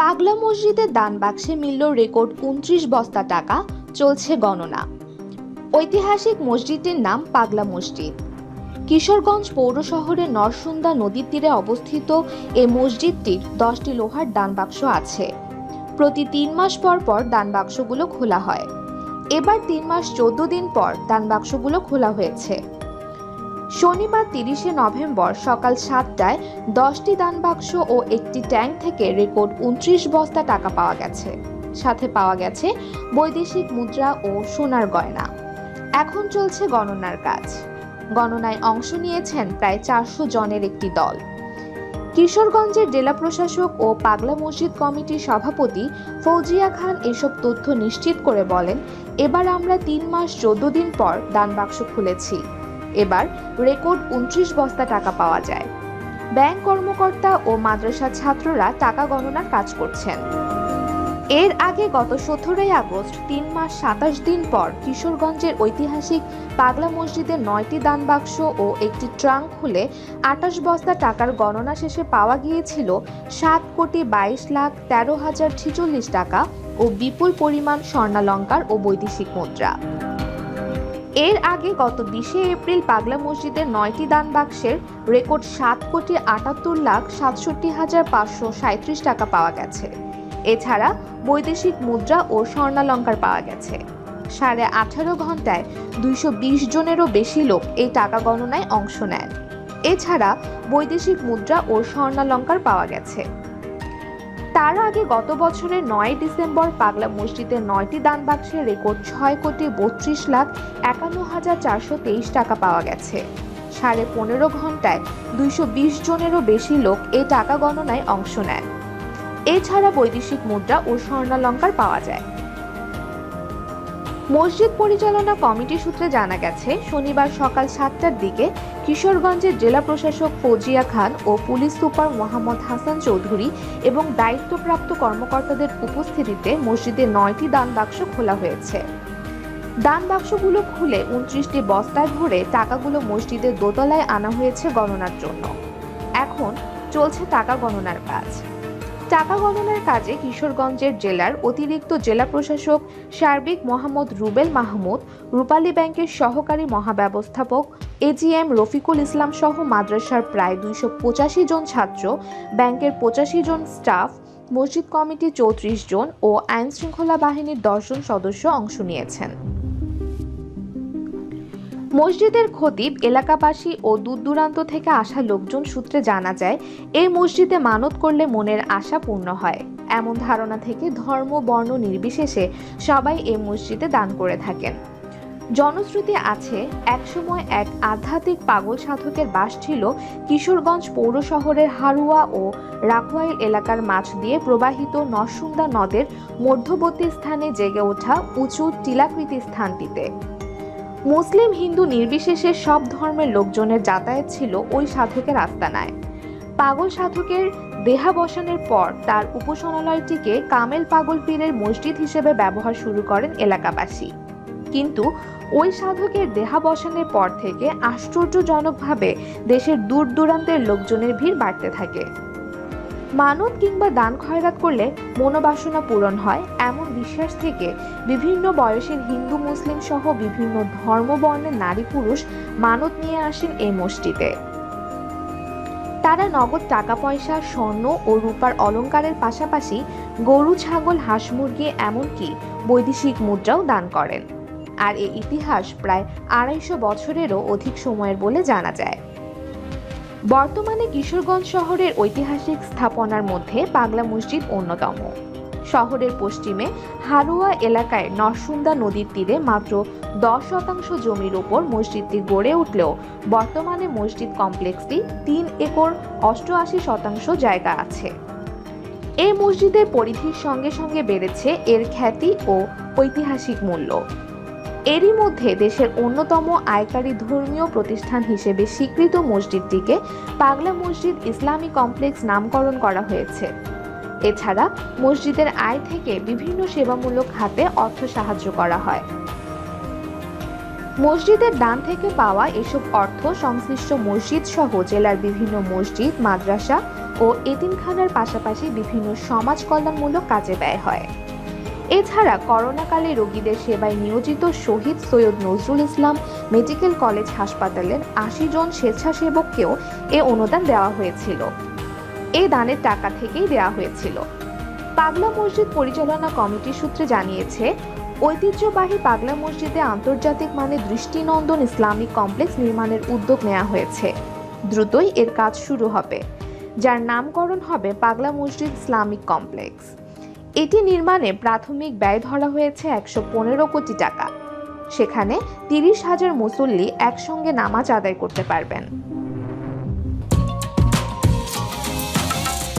পাগলা মসজিদের দান বাক্সে মিলল রেকর্ড উনত্রিশ বস্তা টাকা, চলছে গণনা। ঐতিহাসিক মসজিদটির নাম পাগলা মসজিদ। কিশোরগঞ্জ পৌর শহরের নরসুন্দা নদীর তীরে অবস্থিত এই মসজিদটির দশটি লোহার দান বাক্স আছে। প্রতি তিন মাস পর পর দান বাক্সগুলো খোলা হয়। এবার তিন মাস চোদ্দ দিন পর দান বাক্সগুলো খোলা হয়েছে। শনিবার তিরিশে নভেম্বর সকাল সাতটায় দশটি দান বাক্স ও একটি ট্যাঙ্ক থেকে রেকর্ড উনত্রিশ বস্তা টাকা পাওয়া গেছে। সাথে পাওয়া গেছে বৈদেশিক মুদ্রা ও সোনার গয়না। এখন চলছে গণনার কাজ। গণনায় অংশ নিয়েছেন প্রায় চারশো জনের একটি দল। কিশোরগঞ্জের জেলা প্রশাসক ও পাগলা মসজিদ কমিটির সভাপতি ফৌজিয়া খান এসব তথ্য নিশ্চিত করে বলেন, এবার আমরা তিন মাস চোদ্দ দিন পর দান বাক্স খুলেছি। এবার রেকর্ড উনত্রিশ বস্তা টাকা পাওয়া যায়। ব্যাংক কর্মকর্তা ও মাদ্রাসার ছাত্ররা টাকা গণনার কাজ করছেন। এর আগে গত সতেরোই আগস্ট, তিন মাস সাতাশ দিন পর কিশোরগঞ্জের ঐতিহাসিক পাগলা মসজিদে নয়টি দান বাক্স ও একটি ট্রাঙ্ক খুলে আটাশ বস্তা টাকার গণনা শেষে পাওয়া গিয়েছিল সাত কোটি বাইশ লাখ তেরো হাজার ছিচল্লিশ টাকা ও বিপুল পরিমাণ স্বর্ণালঙ্কার ও বৈদেশিক মুদ্রা। এর আগে গত বিশে এপ্রিল পাগলা মসজিদের নয়টি দান বাক্সের রেকর্ড সাত কোটি আটাত্তর লাখ সাতষট্টি হাজার পাঁচশো সাঁত্রিশ টাকা পাওয়া গেছে। এছাড়া বৈদেশিক মুদ্রা ও স্বর্ণালঙ্কার পাওয়া গেছে। সাড়ে আঠারো ঘন্টায় দুইশো বিশ জনেরও বেশি লোক এই টাকা গণনায় অংশ নেন। এছাড়া বৈদেশিক মুদ্রা ও স্বর্ণালঙ্কার পাওয়া গেছে। তার আগে গত বছরের নয় ডিসেম্বর পাগলা মসজিদে নয়টি দান বাক্সের রেকর্ড ছয় কোটি বত্রিশ লাখ একান্ন হাজার চারশো তেইশ টাকা পাওয়া গেছে। সাড়ে পনেরো ঘন্টায় দুইশো বিশ জনেরও বেশি লোক এ টাকা গণনায় অংশ নেয়। এছাড়া বৈদেশিক মুদ্রা ও স্বর্ণালঙ্কার পাওয়া যায়। মসজিদ পরিচালনা কমিটি সূত্রে জানা গেছে, শনিবার সকাল সাতটার দিকে কিশোরগঞ্জের জেলা প্রশাসক ফৌজিয়া খান ও পুলিশ সুপার মোহাম্মদ হাসান চৌধুরী এবং দায়িত্বপ্রাপ্ত কর্মকর্তাদের উপস্থিতিতে মসজিদে নয়টি দান বাক্স খোলা হয়েছে। দান বাক্সগুলো খুলে উনত্রিশটি বস্তায় ভরে টাকাগুলো মসজিদের দোতলায় আনা হয়েছে গণনার জন্য। এখন চলছে টাকা গণনার কাজ। টাকা গণনার কাজে কিশোরগঞ্জের জেলার অতিরিক্ত জেলা প্রশাসক সার্বিক মোহাম্মদ রুবেল মাহমুদ, রূপালী ব্যাংকের সহকারী মহাব্যবস্থাপক এজিএম রফিকুল ইসলাম সহ মাদ্রাসার প্রায় দুইশো পঁচাশি জন ছাত্র, ব্যাংকের পঁচাশি জন স্টাফ, মসজিদ কমিটি চৌত্রিশ জন ও আইন শৃঙ্খলা বাহিনীর দশজন সদস্য অংশ নিয়েছেন। মসজিদের খতিব এলাকাবাসী ও দূর দূরান্ত থেকে আসা লোকজন সূত্রে জানা যায়, এই মসজিদে মানত করলে মনের আশা পূর্ণ হয়। এমন ধারণা থেকে ধর্ম, বর্ণ নির্বিশেষে সবাই এই মসজিদে দান করে থাকেন। জনশ্রুতি আছে, একসময় এক আধ্যাত্মিক পাগল সাধকের বাস ছিল কিশোরগঞ্জ পৌর শহরের হারুয়া ও রাখওয়াইল এলাকার মাছ দিয়ে প্রবাহিত নরসুন্দা নদের মধ্যবর্তী স্থানে জেগে ওঠা উঁচু টিলাকৃতি স্থানটিতে। মুসলিম হিন্দু নির্বিশেষে সব ধর্মের লোকজনের যাতায়াত ছিল ওই সাধকের আস্তানায়। পাগল সাধকের দেহাবসানের পর তার উপাসনালয়টিকে কামেল পাগল পীরের মসজিদ হিসেবে ব্যবহার শুরু করেন এলাকাবাসী। কিন্তু ওই সাধকের দেহাবসানের পর থেকে আশ্চর্যজনকভাবে দেশের দূর দূরান্তের লোকজনের ভিড় বাড়তে থাকে। মানত কিংবা দান খয়রাত করলে মনোবাসনা পূরণ হয় এমন বিশ্বাস থেকে বিভিন্ন বয়সের হিন্দু, মুসলিম সহ বিভিন্ন ধর্মবর্ণের নারী পুরুষ মানত নিয়ে আসেন এই মসজিদে। তারা নগদ টাকা পয়সা স্বর্ণ ও রূপার অলংকারের পাশাপাশি গরু, ছাগল, হাঁস মুরগি এমনকি বৈদেশিক মুদ্রাও দান করেন। আর এই ইতিহাস প্রায় আড়াইশো বছরেরও অধিক সময়ের বলে জানা যায়। বর্তমানে কিশোরগঞ্জ শহরের ঐতিহাসিক স্থাপনার মধ্যে পাগলা মসজিদ অন্যতম। শহরের পশ্চিমে হারুয়া এলাকায় নরসুন্দা নদীর তীরে মাত্র দশ শতাংশ জমির ওপর মসজিদটি গড়ে উঠলেও বর্তমানে মসজিদ কমপ্লেক্সটি তিন একর অষ্টআশি শতাংশ জায়গা আছে। এই মসজিদের পরিধির সঙ্গে সঙ্গে বেড়েছে এর খ্যাতি ও ঐতিহাসিক মূল্য। এরই মধ্যে দেশের অন্যতম আয়কারী ধর্মীয় প্রতিষ্ঠান হিসেবে স্বীকৃত মসজিদটিকে পাগলা মসজিদ ইসলামী কমপ্লেক্স নামকরণ করা হয়েছে। এছাড়া মসজিদের আয় থেকে বিভিন্ন সেবামূলক খাতে অর্থ সাহায্য করা হয়। মসজিদের দান থেকে পাওয়া এসব অর্থ সংশ্লিষ্ট মসজিদ সহ জেলার বিভিন্ন মসজিদ, মাদ্রাসা ও এতিমখানার পাশাপাশি বিভিন্ন সমাজ কল্যাণমূলক কাজে ব্যয় হয়। এছাড়া করোনাকালে রোগীদের সেবায় নিয়োজিত শহীদ সৈয়দ নজরুল ইসলাম মেডিকেল কলেজ হাসপাতালের আশি জন স্বেচ্ছাসেবককেও এ অনুদান দেওয়া হয়েছিল। এই দানের টাকা থেকেই দেওয়া হয়েছিল। পাগলা মসজিদ পরিচালনা কমিটি সূত্রে জানিয়েছে, ঐতিহ্যবাহী পাগলা মসজিদে আন্তর্জাতিক মানের দৃষ্টিনন্দন ইসলামিক কমপ্লেক্স নির্মাণের উদ্যোগ নেওয়া হয়েছে। দ্রুতই এর কাজ শুরু হবে, যার নামকরণ হবে পাগলা মসজিদ ইসলামিক কমপ্লেক্স। এটি নির্মাণে প্রাথমিক ব্যয় ধরা হয়েছে একশো পনেরো কোটি টাকা। সেখানে তিরিশ হাজার মুসল্লি একসঙ্গে নামাজ আদায় করতে পারবেন।